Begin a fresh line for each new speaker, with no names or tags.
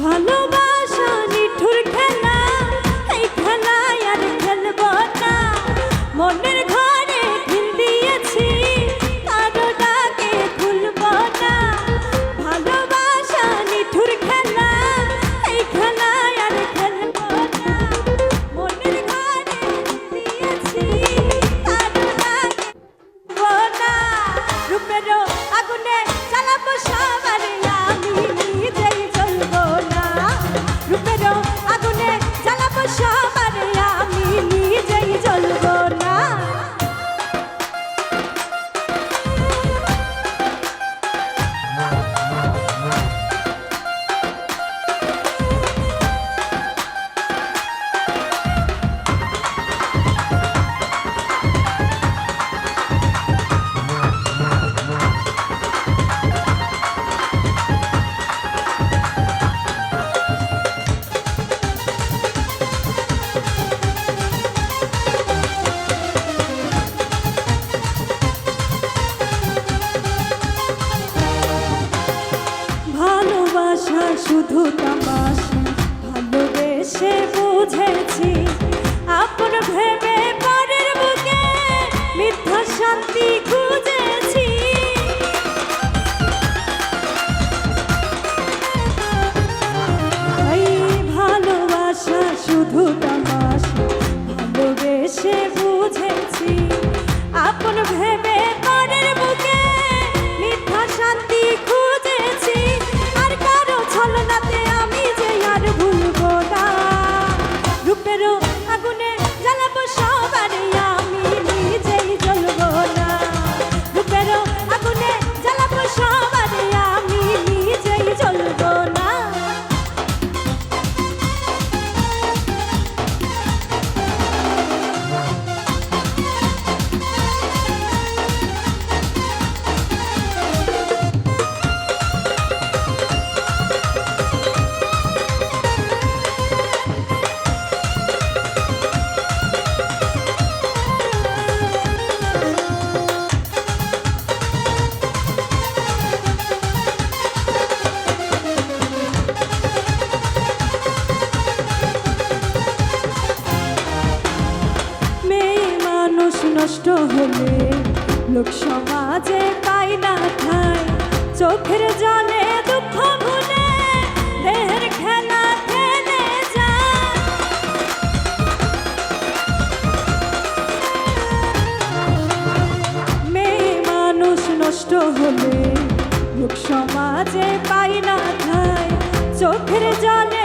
ভালো মধুর নষ্ট হলে লোক সমাজে পাই না খায় চোখের জলে দুঃখ ভুলে দেহের খেলা মেয়ে মানুষ নষ্ট হলে লোক সমাজে পাই না খায় চোখের জলে